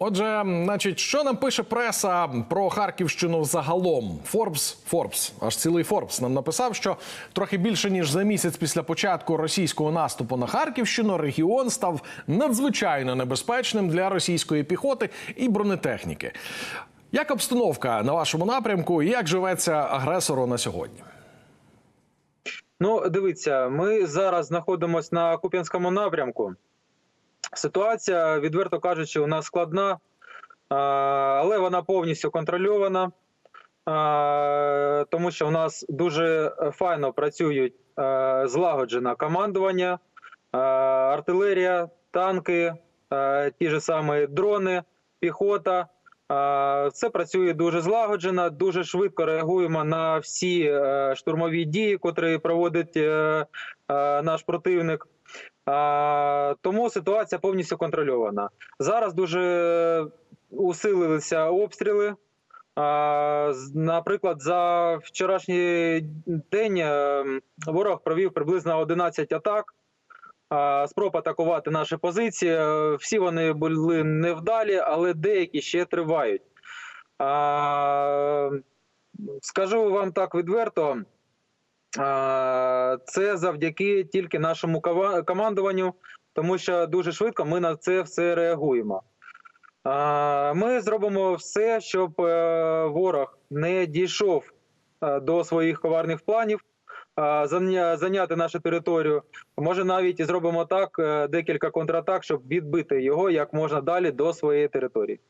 Отже, значить, що нам пише преса про Харківщину загалом? Форбс, Форбс, аж цілий Форбс нам написав, що трохи більше ніж за місяць після початку російського наступу на Харківщину регіон став надзвичайно небезпечним для російської піхоти і бронетехніки. Як обстановка на вашому напрямку і як живеться агресору на сьогодні? Ну, дивіться, ми зараз знаходимося на Куп'янському напрямку. Ситуація, відверто кажучи, у нас складна, але вона повністю контрольована, тому що у нас дуже файно працюють а, злагоджене командування, артилерія, танки, ті ж самі дрони, піхота. Це працює дуже злагоджено, дуже швидко реагуємо на всі е, штурмові дії, котрі проводить е, е, наш противник. Тому ситуація повністю контрольована. Зараз дуже усилилися обстріли. Наприклад, за вчорашній день е, ворог провів приблизно 11 атак. Спроб атакувати наші позиції. Е, Всі вони були невдалі, але деякі ще тривають. Скажу вам так відверто. Це завдяки тільки нашому командуванню, тому що дуже швидко ми на це все реагуємо. Ми зробимо все, щоб е, ворог не дійшов е, до своїх коварних планів, зайняти нашу територію. Може, навіть зробимо так е, декілька контратак, щоб відбити його як можна далі до своєї території.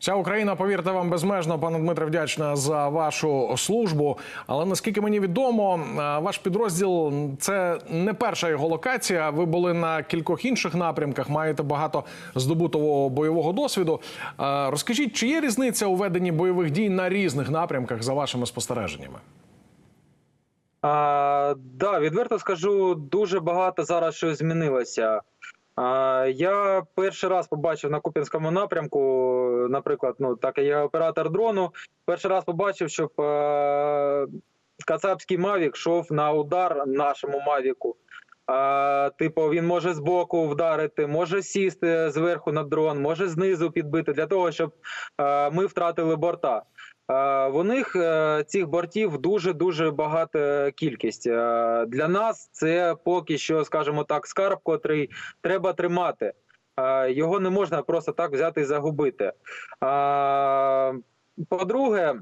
Вся Україна, повірте вам, безмежно, пане Дмитре, вдячна за вашу службу. Але наскільки мені відомо, е, ваш підрозділ це не перша його локація. Ви були на кількох інших напрямках, маєте багато здобутого бойового досвіду. Е, Розкажіть, чи є різниця у веденні бойових дій на різних напрямках за вашими спостереженнями? А, да, відверто скажу, дуже багато зараз що змінилося. Я перший раз побачив на Куп'янському напрямку, наприклад, ну так я оператор дрону. Перший раз побачив, щоб е, Кацапський Мавік йшов на удар нашому Мавіку. Типу, він може збоку вдарити, може сісти зверху на дрон, може знизу підбити для того, щоб е, ми втратили борта. Е, В них е, цих бортів дуже дуже багата кількість. Е, Для нас це поки що, скажімо так, скарб, котрий треба тримати. Його не можна просто так взяти і загубити. По-друге,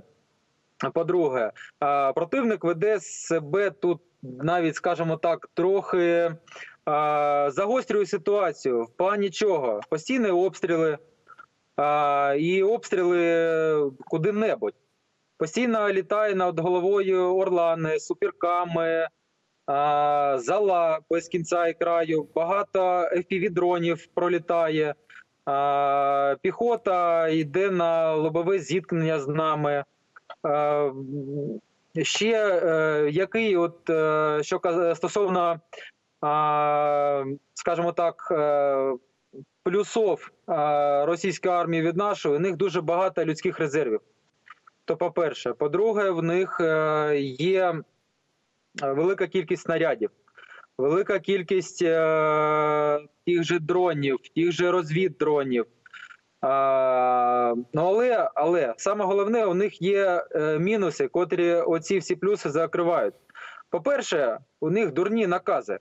по-друге, противник веде себе тут навіть, скажімо так, трохи загострює ситуацію. В плані чого? Постійні обстріли і обстріли куди-небудь. Постійно літає над головою орлани, суперками, а, зала без кінця і краю, багато FPV-дронів пролітає, піхота йде на лобове зіткнення з нами. Ще е, який, от, е, що стосовно, скажімо так, е, плюсов російської армії від нашої, у них дуже багато людських резервів. То, по-перше, по-друге, в них е, є е, велика кількість снарядів, велика кількість е, тих же дронів, тих же розвіддронів. А, ну, але, але саме головне, у них є е, мінуси, котрі оці всі плюси закривають. По-перше, у них дурні накази.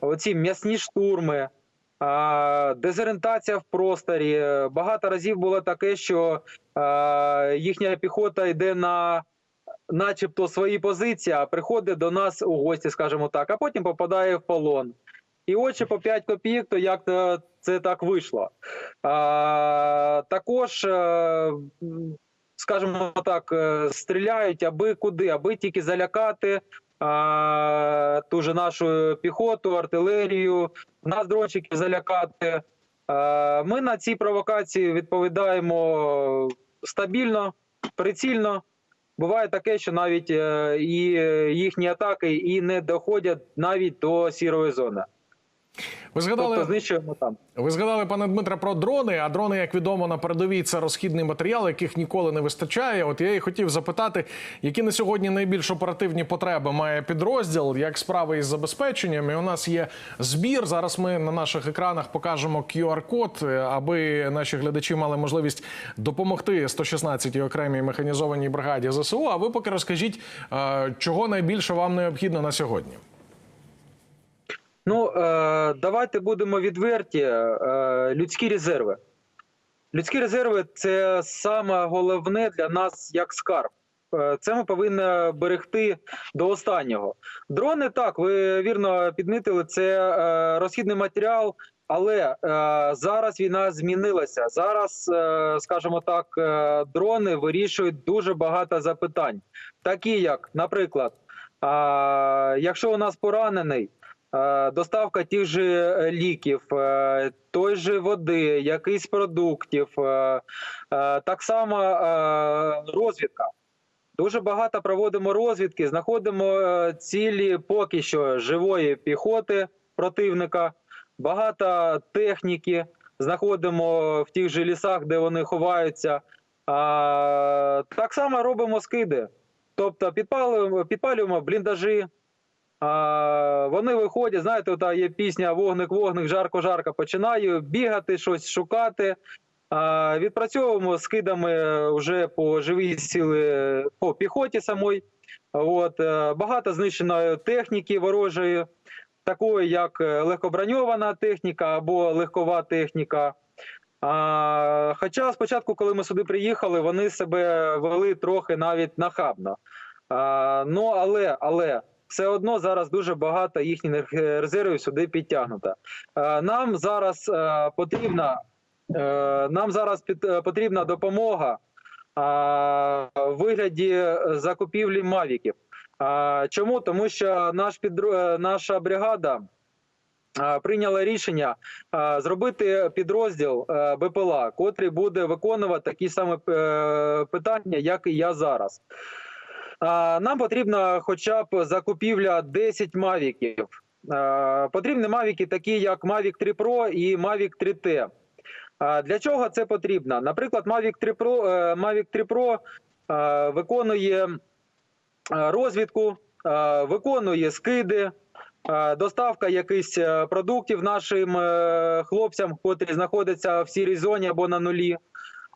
Оці м'ясні штурми, дезорієнтація в просторі. Е, Багато разів було таке, що їхня піхота йде на начебто свої позиції, а приходить до нас у гості, скажімо так, а потім попадає в полон. І очі по 5 копійок, то як то це так вийшло. А, також, е, скажімо так, е, стріляють аби куди, аби тільки залякати а, ту же нашу піхоту, артилерію, нас дрончиків залякати. Ми на ці провокації відповідаємо стабільно, прицільно. Буває таке, що навіть е, і їхні атаки і не доходять навіть до сірої зони. Ви згадали Тобто знищуємо там. Ви згадали, пане Дмитре, про дрони. А дрони, як відомо, на передовій це розхідний матеріал, яких ніколи не вистачає. От я і хотів запитати, які на сьогодні найбільш оперативні потреби має підрозділ, як справи із забезпеченням. І у нас є збір. Зараз ми на наших екранах покажемо QR-код, аби наші глядачі мали можливість допомогти 116-й окремій механізованій бригаді ЗСУ. А ви поки розкажіть, е, чого найбільше вам необхідно на сьогодні. Ну, е, давайте будемо відверті. Е, людські резерви. Людські резерви це саме головне для нас як скарб. Е, Це ми повинні берегти до останнього. Дрони, так, ви вірно підмітили, це розхідний матеріал, але е, зараз війна змінилася. Зараз, е, скажімо так, е, дрони вирішують дуже багато запитань, такі як, наприклад, е, якщо у нас поранений. Е, Доставка тих же е, ліків, е, той же води, якихось продуктів, так само розвідка. Дуже багато проводимо розвідки, знаходимо цілі поки що живої піхоти противника, багато техніки знаходимо в тих же лісах, де вони ховаються. Так само робимо скиди. Тобто підпалюємо, підпалюємо бліндажі, вони виходять, знаєте, ота є пісня Вогник, вогник, жарко, жарко. Починаю бігати, щось шукати. Відпрацьовуємо скидами вже по живій сили по піхоті самої. От, е, багато знищеної техніки ворожої, такої як е, легкоброньована техніка або легкова техніка. А, хоча спочатку, коли ми сюди приїхали, вони себе вели трохи навіть нахабно. А, ну, але, але все одно зараз дуже багато їхніх резервів сюди підтягнуто. Е, Нам зараз е, потрібна, е, нам зараз е, потрібна допомога е, в вигляді закупівлі мавіків. Е, Чому? Тому що наш підро... е, наша бригада е, прийняла рішення е, зробити підрозділ е, БПЛА, котрий буде виконувати такі самі е, питання, як і я зараз. Нам потрібна хоча б закупівля 10 мавіків. Потрібні мавіки, такі як Mavic 3 Pro і Mavic 3T. А, Для чого це потрібно? Наприклад, Mavic 3 Pro, е, Mavic 3 Pro виконує е, розвідку, виконує скиди, доставка якихось е, продуктів нашим хлопцям, котрі знаходяться в сірій зоні або на нулі.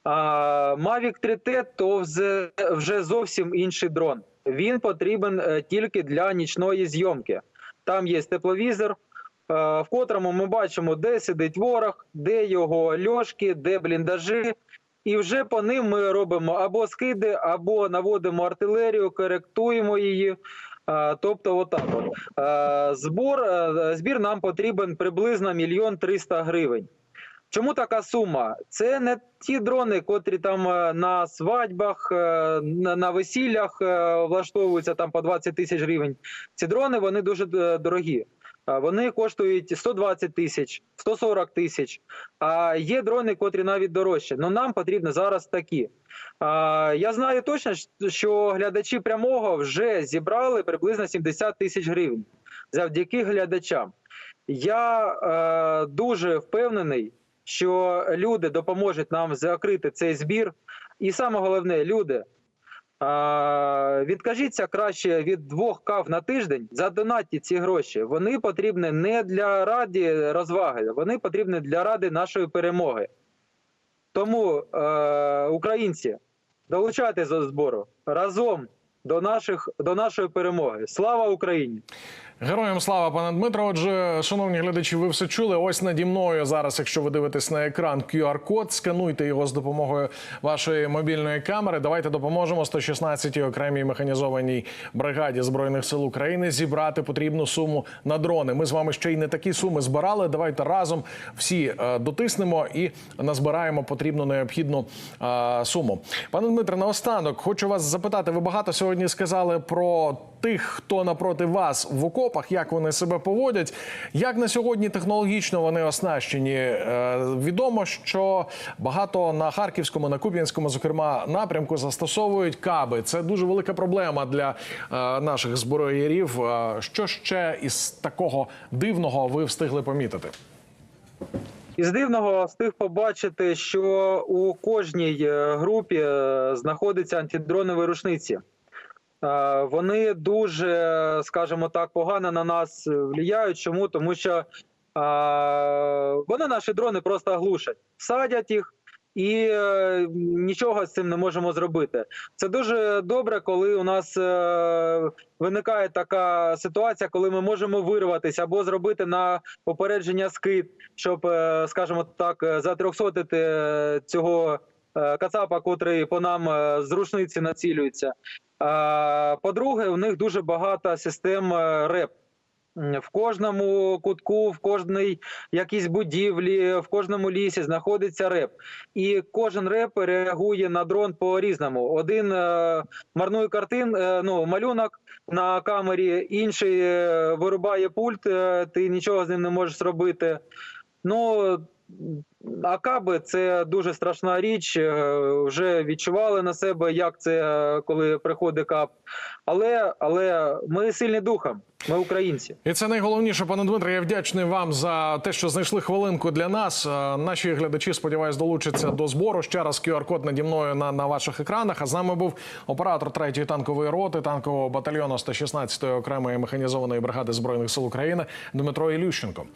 Mavic 3T то вже, зовсім інший дрон. Він потрібен е, тільки для нічної зйомки. Там є тепловізор, е, в котрому ми бачимо, де сидить ворог, де його льошки, де бліндажі. І вже по ним ми робимо або скиди, або наводимо артилерію, коректуємо її. Тобто, отак от. Е, збір нам потрібен приблизно мільйон триста гривень. Чому така сума? Це не ті дрони, котрі там е, на свадьбах, е, на весіллях е, влаштовуються там по 20 тисяч гривень. Ці дрони вони дуже дорогі. Вони коштують 120 тисяч, 140 тисяч. А є дрони, котрі навіть дорожчі. Ну нам потрібно зараз такі. Я знаю точно, що глядачі прямого вже зібрали приблизно 70 тисяч гривень завдяки глядачам. Я дуже впевнений, що люди допоможуть нам закрити цей збір. І саме головне, люди, відкажіться краще від двох кав на тиждень, задонатьте ці гроші. Вони потрібні не для раді розваги, вони потрібні для ради нашої перемоги. Тому, е, українці, долучайтесь до збору разом до, наших, до нашої перемоги. Слава Україні! Героям слава, пане Дмитро. Отже, шановні глядачі, ви все чули. Ось наді мною зараз, якщо ви дивитесь на екран QR-код, скануйте його з допомогою вашої мобільної камери. Давайте допоможемо 116-й окремій механізованій бригаді збройних сил України зібрати потрібну суму на дрони. Ми з вами ще й не такі суми збирали. Давайте разом всі е, дотиснемо і назбираємо потрібну необхідну е, суму. Пане Дмитре, наостанок хочу вас запитати. Ви багато сьогодні сказали про тих, хто напроти вас в окопах, як вони себе поводять, як на сьогодні технологічно вони оснащені. Е, Відомо, що багато на харківському, на куп'янському, зокрема, напрямку застосовують каби. Це дуже велика проблема для е, наших зброєрів. Е, Що ще із такого дивного ви встигли помітити? Із дивного встиг побачити, що у кожній е, групі е, знаходяться антидронові рушниці. Е, Вони дуже, скажімо так, погано на нас впливають. Чому? Тому що е, вони наші дрони просто глушать, садять їх. І е, нічого з цим не можемо зробити. Це дуже добре, коли у нас виникає така ситуація, коли ми можемо вирватися або зробити на попередження скид, щоб, скажімо так, затрьохсотити цього кацапа, котрий по нам е, з рушниці націлюється. А, По-друге, у них дуже багато систем е, РЕП. В кожному кутку, в кожній якійсь будівлі, в кожному лісі знаходиться реп. І кожен реп реагує на дрон по-різному. Один е, марнує картин, е, ну, малюнок на камері, інший е, вирубає пульт, е, ти нічого з ним не можеш зробити. Ну, а каби це дуже страшна річ. е, Вже відчували на себе, як це е, коли приходить кап. Але, але ми сильні духом, ми українці. І це найголовніше, пане Дмитре. Я вдячний вам за те, що знайшли хвилинку для нас. Е, Наші глядачі, сподіваюсь, долучаться до збору. Ще раз QR-код наді мною на, на ваших екранах. А з нами був оператор 3-ї танкової роти танкового батальйону 116-ї окремої механізованої бригади збройних сил України Дмитро Ілющенко.